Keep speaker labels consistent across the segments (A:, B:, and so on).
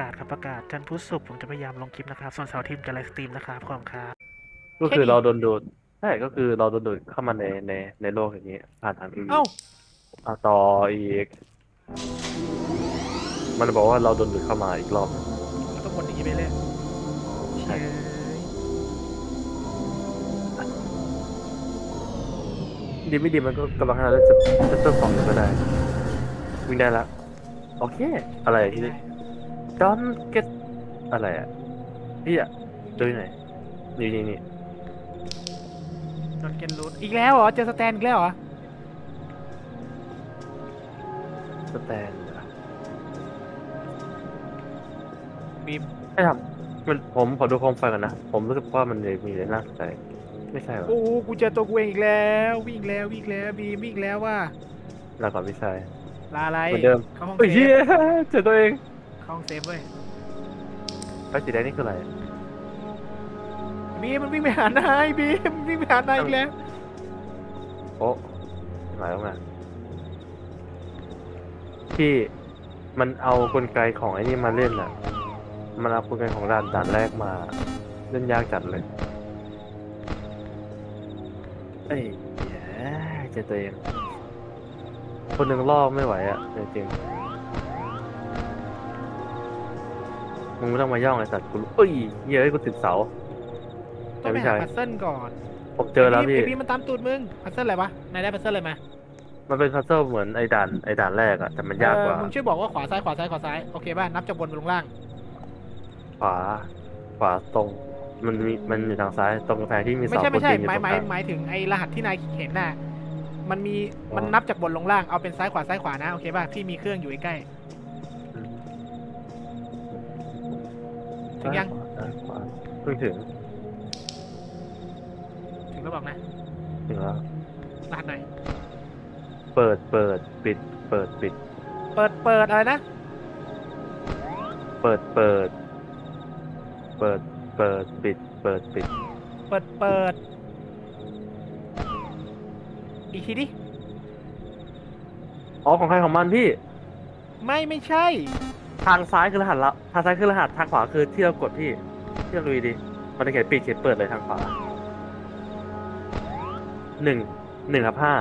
A: กาศครับประกาศจันทร์พุธศุกร์ผมจะพยายามลงคลิปนะครับส่วนเสาร์อาทิตย์จะไลฟ์สตรีมนะครับขอบคุณครับ
B: ก็คือเราโดนดูดใช่ก็คือเราโดนดูดเข้ามาในในในโลกอย่างนี้ ผ่านทางทีวี
A: เอ้า
B: เอาต่ออีก มันบอกว่าเราโดนดูดเข้ามาอีกรอบหนึ่ง
A: เราต้องวนอย่างนี้ไปเลย
B: ใช่
A: เย้ย
B: ดีไม่ดีมันก็กำลังให้เราได้จะจะเติมของก็ได้ วิ่งได้ละโอเค อะไรที่นี่ don't get อะไรอะพี่อะดูไหนนี่นี่นี่
A: โดนเกนรูทอีกแล้วเหรอ เจอสแตนอีกแล้วเหรอ
B: สแตนเหรอ
A: บีม
B: ไม่ทำมันผมขอดูโคมไฟก่อนนะ ผมรู้สึกว่ามันมีอะไรน่าสนใจไม่ใช่หรอ
A: โอ้โหกูเจอตัวกูเองอีกแล้ว วิ่งแล้ววิ่งแล้วบีมวิ่งแล้วว่า
B: ลาก่อนพี่ชาย
A: ลาอะไร
B: เหมือนเดิม
A: เข้าห้อง
B: เฮ้ย
A: เซ
B: เฮี
A: ฟ
B: ยเจอตัวเอง
A: เข้าห้องเซฟเว้ย
B: ไฟสีแดงนี่คืออะไร
A: บีมมันวิ่งไปหานายบีมวิ่งไปหานายอีกแล้ว
B: โอ้หมายว่าไงที่มันเอากลไกของไอ้นี่มาเล่นอะ มันเอากลไกของด่านด่านแรกมา เล่นยากจัดเลยเอ้ยแย่เจอตัวเอง คนหนึ่งล่อไม่ไหวอะจริงๆ มึงไม่ต้องมาย่องไอ้สัตว์กูรู้เอ้ยเหี้ยเอ้ยกูติดเสา
A: ต้องไป
B: ไม่
A: หา
B: ใช่
A: พัซเซิลก่อน
B: ผมเจอแล้วพี่
A: ไบีมมันตามตูดมึงพัซเซิลอะไรวะนายได้พัซเซิลอะไรมา
B: มันเป็นพัซเซิลเหมือนไอ้ด่านไอ้ด่านแรกอะแต่มันยากกว่า
A: เออมึงช่วยบอกว่าขวาซ้ายขวาซ้ายขวาซ้ายโอเคป่ะนับจากบนไปลงล่าง
B: ขวาขวาตรง มันมีมันอยู่ทางซ้ายตรงกำแพงที่มี
A: ไม่
B: เสา
A: ใช่ไม่ใช่
B: คนปีนอยู่
A: หมาย
B: ตรง
A: หมาย
B: กลาง
A: หมายถึงไอ้รหัสที่นายเห็นน่ะมันมี
B: อ๋อ
A: มันนับจากบนลงล่างเอาเป็นซ้ายขวาซ้ายขวานะโอเคป่ะพี่มีเครื่องอยู่ใกล้ ถึงยัง
B: ซ้ายขวาเพิ่งถึง
A: ถึงแล้วบอกนะ
B: ถึงแล้ว
A: รหัสหน่อย
B: เปิดเปิดปิด เปิดปิด
A: เปิดเปิดอะไรนะ
B: เปิดเปิด เปิดเปิดปิด เปิดปิด
A: เปิดเปิด อีกทีดิ
B: อ๋อของใครของมันพี่
A: ไม่ไม่ใช่
B: ทางซ้ายคือรหัสละทางซ้ายคือรหัสทางขวาคือที่เรากดพี่ที่เราลุยดีมันจะเขียนปิดเขียนเปิดเลยทางขวาหนึ่งหนึ่งครับห้า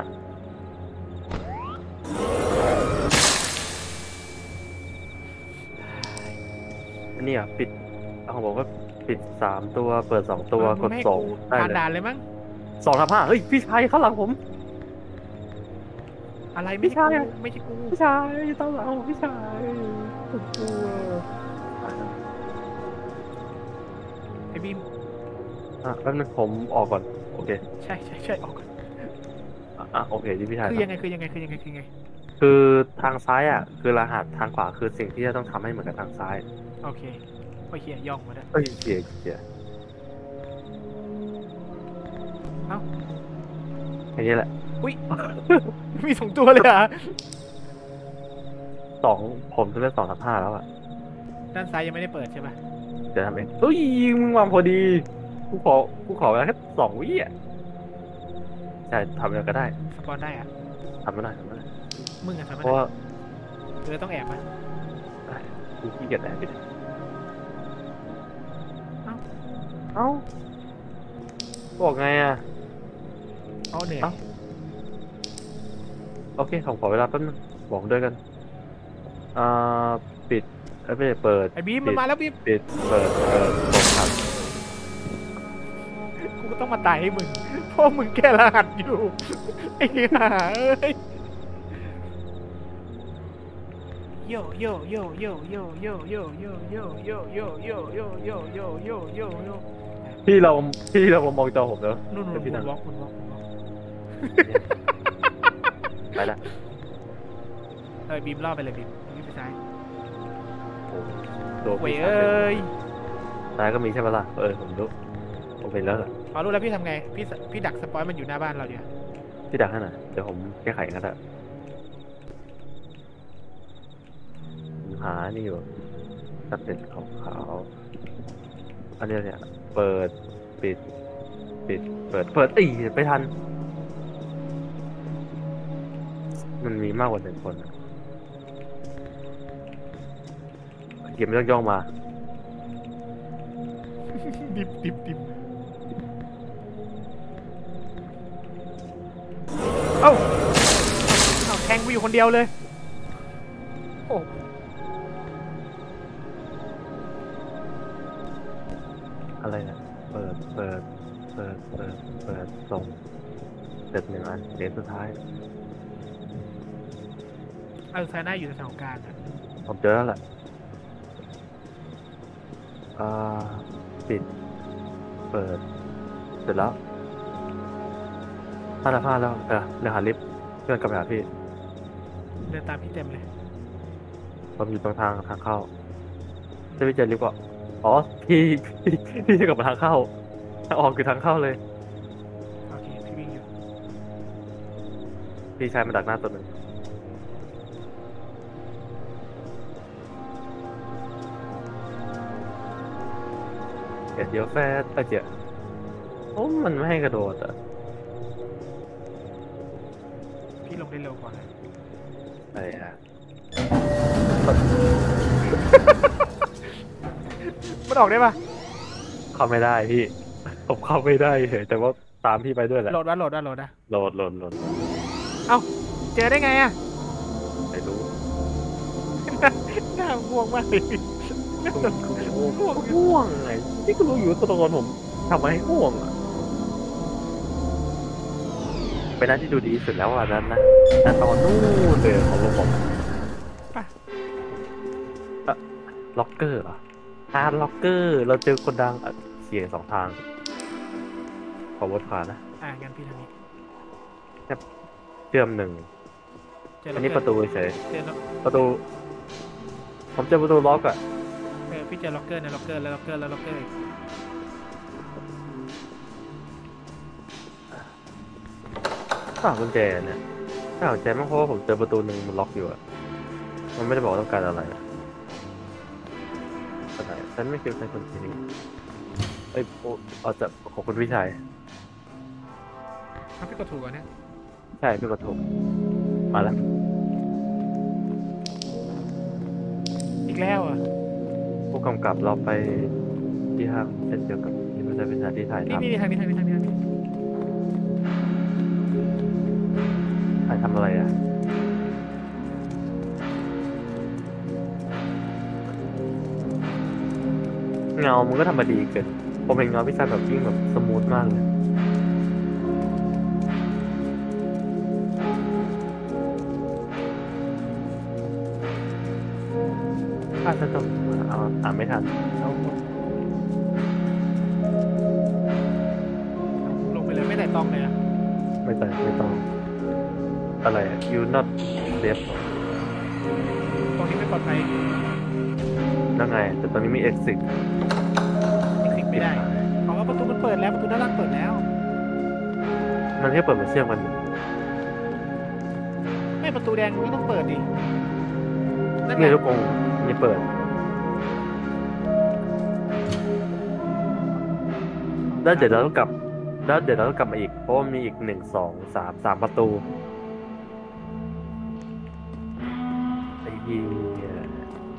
B: อันนี้อะปิดเอาของผมก็ปิดสามตัวเปิดสองตัวกด
A: ไม่ให้
B: สอง
A: กู
B: ได้
A: ผ่าน
B: เลย
A: ด่านเลยมั้ง
B: สองทับห้าเฮ้ยพี่ชายข้างหลังผม
A: อะไร
B: ไม่
A: ไม่ใช่
B: ใช่
A: กูไม่ใช่กู
B: พี่ชายต้องเอาพี่ชาย ผมกลัว
A: ไอ้บีม
B: อะแป๊บนึงผมออกก่อน โอเค
A: ใช่ใช่ใช่ออกก่อน
B: อะอะโอเคที่พี่ชาย
A: คือ
B: ทำ
A: ยังไงคือยังไงคือยังไงคือยังไง
B: คือทางซ้ายอะ คือรหัสทางขวาคือสิ่งที่จะต้องทำให้เหมือนกับทางซ้าย
A: โอเคโอเคย่องมาด้วย
B: เอ้ยเสียเสีย
A: เอ้า
B: อย่างนี้แหละ
A: อุ้ยมีสองตัวเลยเหรอะ
B: สองผมจะเป็นสองทับห้าแล้วอะ
A: ด้านซ้ายยังไม่ได้เปิดใช่ป่ะ
B: จะทำเองเฮ้ยมึงวางพอดีกูขอกูขอเวลาแค่สองวิอะใช่ทำยังไงก็ได้
A: สปอนได้อะ
B: ทำไม่ได้ทำไม่ได้
A: มึงอะทำ
B: เพ
A: ไม่
B: ราะ
A: ได้
B: ว่า
A: เออต้องแอบมา
B: กูขี้เกียจแอบไปเลย
A: เอ้า
B: เอ้าบอกไงอะ
A: เอาเหนื่อย
B: เอ้าโอเคผมขอเวลาแป๊บนึงบอกด้วยกัน อ่าปิดเอ้ยไม่ใช่เปิด
A: ไอ้บีมมันมาแล้วบีม
B: ปิดเปิดเปิดตรงครับ
A: กูก็ต้องมาตายให้มึงเพราะมึงแก้รหัสอยู่ไอ้ห่าเอ้ยโยโยโยโยโยโยโยโยโยโยโยโยโยโยโยโยโยโย
B: พี่เราพี่เรามองจอผมแล้ว
A: นู่นนู่น
B: พี่
A: คุ
B: นั่
A: ณ
B: ง
A: วอล์กคุณวอล์กคุณวอล์ก
B: ไปละ
A: เออบีมล่อไปเลยบีมบีมไป ซ้าย
B: โอ้โหโดน
A: เว้ย
B: พี่
A: เอ้ย
B: ซ้ายก็มีใช่ไหมล่ะ เออผมรู้ผมเป็นแล้วล่ะ
A: พอรู้แล้วพี่ทำไง พี่สพี่ดักสปอยมันอยู่หน้าบ้านเราเดียว
B: พี่ดักให้หน่อยเดี๋ยวผมแก้ไขกันละผมหานี่อยู่ตัดเด็ดขาวๆอันเนี้ยเนี่ย เปิดปิด ปิด เปิด เปิดอีไปทัน มันมีมากกว่าหนึ่งคนอะ เคเกมไม่ต้องย่องมา
A: ดิบดิบดิบเอ้าเอ้าแทงกูอยู่คนเดียวเลย โอ้
B: อะไรนะเปิด เปิด เปิด เปิด เปิดส่งเสร็จหนึ่งอันเหรียญสุดท้าย
A: เออไซน่าอยู่ในสถานการณ์อะ
B: ผมเจอแล้วแหละ อ่าปิด เปิด เสร็จแล้วพลาดแล้วพลาดแล้วเออเดี๋ยวหาลิฟต์เพื่อนกลับไปหาพี่
A: เดินตามพี่เต็มเลย
B: ผมอยู่ตรงทางทางเข้าจะไปเจอลิฟต์ก็อ๋อพี่พี่พี่จะกลับมาทางเข้าทางออกคือทางเข้าเลย
A: โอเคพี่วิ่งอยู่
B: พี่ชายมาดักหน้าตัวหนึ่ง เดี๋ยวเดี๋ยวแฟดไปเจอโอ้มันไม่ให้กระโดดอะ
A: พี่ลงได้เร็วกว่านะ
B: อะไรอะ
A: มันออกได้ปะ
B: เข้าไม่ได้พี่ ผมเข้าไม่ได้เฉยแต่ว่าตามพี่ไปด้วยแหละ
A: โหลดวะโหลดวะโหลดนะ
B: โหลดโหลดโหลด
A: เอ้า เจอได้ไงอะ
B: ไม่รู้
A: น่าง่วงมากเลยน่าจะ ง่วง
B: ง่วงไงนี่ก็รู้อยู่ว่าตัวละครผมทำมาให้ง่วงอะเป็นหน้าที่ดูดีสุดแล้วอะนั้นนะแต่ตอนนู้นเลยของโลกผม
A: ไป
B: ล็อกเกอร์เหรอฮาร์ดล็อกเกอร์ เราเจอคนดังเสียงสองทาง ขอวดขวานะ
A: อ่างั้นพี่ทางนี้
B: เชื่อมหนึ่ง
A: อั
B: นนี้ประตูเฉยประตู ผมเจอประตูล็อกอะ
A: พี่เจอล็อกเกอร์ในล็อกเกอร์แล้วล็อกเกอร์แล้วล็อกเกอร์อีก
B: ถ้ากุญแจเนี่ยถ้ากุญแจไม่เพราะว่าผมเจอประตูหนึ่งมันล็อกอยู่อะมันไม่ได้บอกว่าต้องการอะไรอะไรฉันไม่คิดว่าใช้คนที่นี่เอ้ยโอ้เอาจะขอบคุณพี่ชาย
A: ถ้าพี่กดถูกอะเนี่ย
B: ใช่พี่กดถูกมาแล้ว
A: อีกแล้วอะ
B: ผู้กำกับเราไปที่ห้างเช่นเดียวกับที่ไม่ใช่เป็นสถานที่ถ่าย
A: นี่
B: ทำ
A: นี่ทางนี้ทางนี้ทางนี้ทางนี้
B: ถ่ายทำอะไรอะเงามันก็ทำมาดีเกินผมเห็นเงาพี่ชายแบบวิ่งแบบสมูทมากเลยถ้าจะต้ องเอาอ่านไม่ทัน
A: เอาลงไปเลยไม่แต่ต้องเลยอะ
B: ไม่ต้องไม่ต้อง อะไร you not deaf
A: ตรงนี้ไม่ปลอดภัย
B: นั่งไง แต่ตอนนี้มี exit
A: คลิกไม่ได้เพราะว่าประตูมันเปิดแล้วประตูด้านล่างเปิดแล้ว
B: มันแค่เปิดมาเชื่อมกัน
A: ไม่ประตูแดงนี่ต้องเปิดดินั่นไง
B: นี่ลูกกงนี่เปิด แล้วเดี๋ยวเราต้องกลับ แล้วเดี๋ยวเราต้องกลับมาอีก เพราะว่ามีอีกหนึ่งสองสามสามประตูไอ้ที่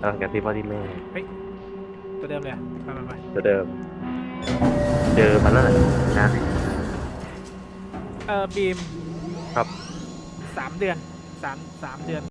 B: เออกันที่พ่อที่แม่
A: ตัวเดิมเลยอะไปไปไป
B: ตัวเดิม เจอมาแล้วแหละงานนี้
A: เออบีม
B: ครับ
A: สามเดือนสามสามเดือน